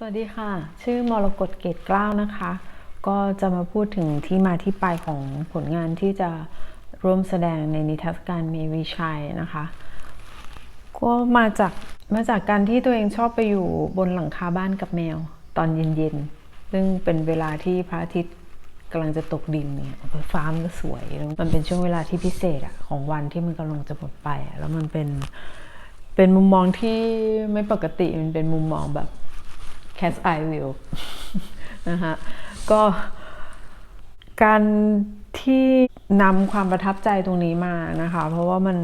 สวัสดีค่ะ ชื่อมรกตเกตเกล้าวนะคะ ก็จะมาพูดถึงที่มาที่ไปของผลงานที่จะร่วมแสดงในนิทรรศการเมวิชัยนะคะ ก็มาจากมาจากการที่ตัวเองชอบไปอยู่บนหลังคาบ้านกับแมวตอนเย็นๆ ซึ่งเป็นเวลาที่พระอาทิตย์กำลังจะตกดินเนี่ยฟ้ามันก็สวย มันเป็นช่วงเวลาที่พิเศษอะของวันที่มันกำลังจะหมดไป แล้วมันเป็นเป็นมุมมองที่ไม่ปกติมันเป็นมุมมองแบบ cat's eye view นะคะก็การที่นำความประทับใจตรงนี้มานะคะ เพราะว่ามัน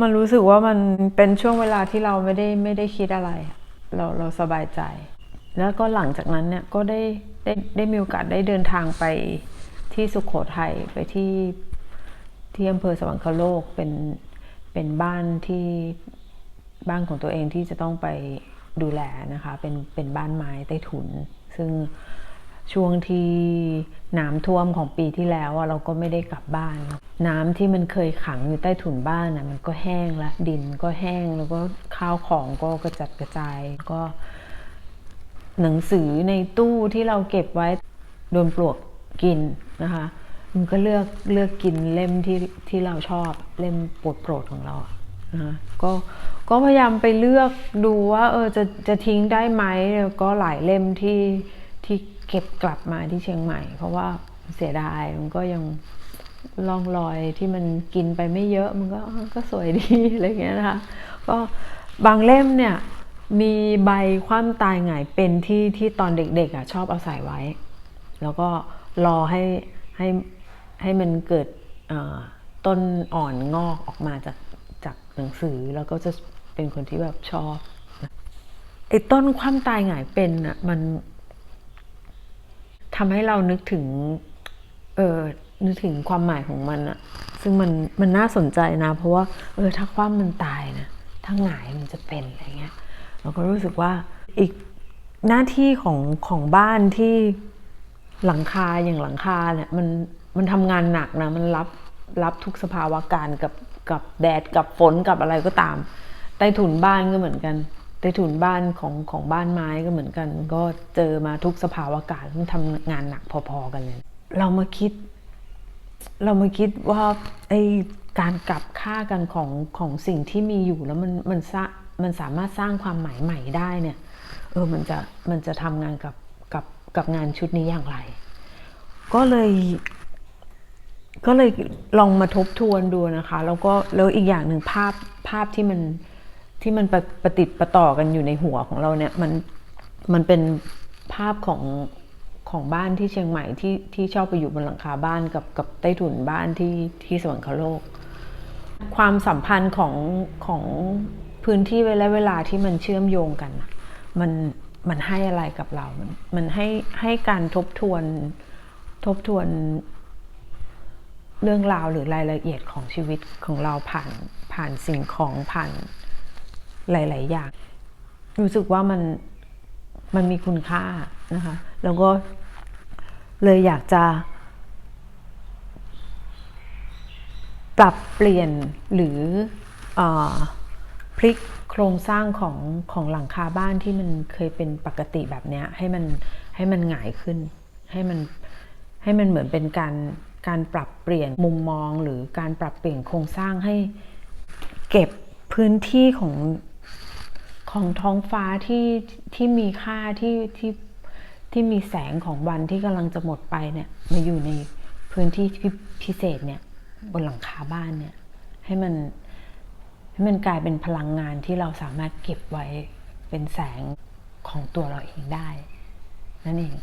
มันรู้สึกว่ามันเป็นช่วงเวลาที่เราไม่ได้ไม่ได้คิดอะไร เราเราสบายใจ แล้วก็หลังจากนั้นเนี่ยก็ได้ได้ได้มีโอกาสได้เดินทางไปที่สุขโขทัยไปที่ที่อำเภอสวรรคโลกเป็นเป็นบ้านที่บ้านของตัวเองที่จะต้องไป ดูแลนะคะเป็นเป็นบ้านไม้ใต้ถุน ซึ่งช่วงที่น้ำท่วมของปีที่แล้วเราก็ไม่ได้กลับบ้าน น้ำที่มันเคยขังอยู่ใต้ถุนบ้านอะมันก็แห้งละดินก็แห้งแล้วก็ข้าวของก็กระจัดกระจายก็ หนังสือในตู้ที่เราเก็บไว้โดนปลวกกินนะคะมันก็เลือกเลือกกินเล่มที่ที่เราชอบเล่มโปรดโปรดของเรา นะก็ก็พยายามไปเลือกดูว่าเออจะจะทิ้งได้ไหมแล้วก็หลายเล่มที่ที่เก็บกลับมาที่เชียงใหม่ เพราะว่าเสียดายมันก็ยังล่องรอยที่มันกินไปไม่เยอะมันก็ก็สวยดีอะไรเงี้ยนะคะก็บางเล่มเนี่ยมีใบคว่ำตายหงายเป็นที่ที่ตอนเด็กๆอะชอบเอาใส่ไว้ แล้วก็รอให้ให้ให้มันเกิดต้นอ่อนงอกออกมาจาก จากหนังสือแล้วก็จะเป็นคนที่แบบชอบไอ้ต้นคว่ำตายหงายเป็นอะมันทำให้เรานึกถึง เออนึกถึงความหมายของมันอะซึ่งมันมันน่าสนใจนะ เพราะว่า เออถ้าคว่ำมันตายนะถ้าหงายมันจะเป็นอะไรเงี้ยเราก็รู้สึกว่าอีกหน้าที่ของของบ้านที่หลังคาอย่างหลังคาเนี่ยมันมันทำงานหนักนะ มันรับรับทุกสภาวะการกับ กับแดดกับฝนกับอะไรก็ตาม ใต้ถุนบ้านก็เหมือนกัน ใต้ถุนบ้านของของบ้านไม้ก็เหมือนกัน ก็เจอมาทุกสภาวะการมันทำงานหนักพอๆกันเลย เรามาคิด เรามาคิดว่าไอการกลับค่ากันของของสิ่งที่มีอยู่แล้วมันมันสร้างมันสามารถสร้างความหมายใหม่ได้เนี่ยเออมันจะมันจะทำงานกับกับกับงานชุดนี้อย่างไร ก็เลย ก็เลยลองมาทบทวนดูนะคะ แล้วก็แล้วอีกอย่างหนึ่งภาพภาพที่มันที่มันประประติดประต่อกันอยู่ในหัวของเราเนี่ยมันมันเป็นภาพของของบ้านที่เชียงใหม่ที่ที่ชอบไปอยู่บนหลังคาบ้านกับกับใต้ถุนบ้านที่ที่สวรรคโลก ความสัมพันธ์ของของพื้นที่และเวลาที่มันเชื่อมโยงกันมันมันให้อะไรกับเรา มันมันให้ให้การทบทวนทบทวน เรื่องราวหรือรายละเอียดของชีวิตของเราผ่านผ่านสิ่งของผ่านหลาย ๆ อย่าง รู้สึกว่ามันมันมีคุณค่านะคะ แล้วก็เลยอยากจะ ปรับเปลี่ยนหรืออพลิกโครงสร้างของของหลังคาบ้านที่มันเคยเป็นปกติแบบนี้ให้มันให้มันหงายขึ้น ให้มันให้มันเหมือนเป็นการ การปรับเปลี่ยนมุมมองหรือการปรับเปลี่ยนโครงสร้างให้เก็บพื้นที่ของของท้องฟ้าที่ที่มีค่าที่ที่ที่มีแสงของวันที่กำลังจะหมดไปเนี่ยมาอยู่ในพื้นที่พิเศษเนี่ยบนหลังคาบ้านเนี่ยให้มันให้มันกลายเป็นพลังงานที่เราสามารถเก็บไว้เป็นแสงของตัวเราเองได้ นั่นเอง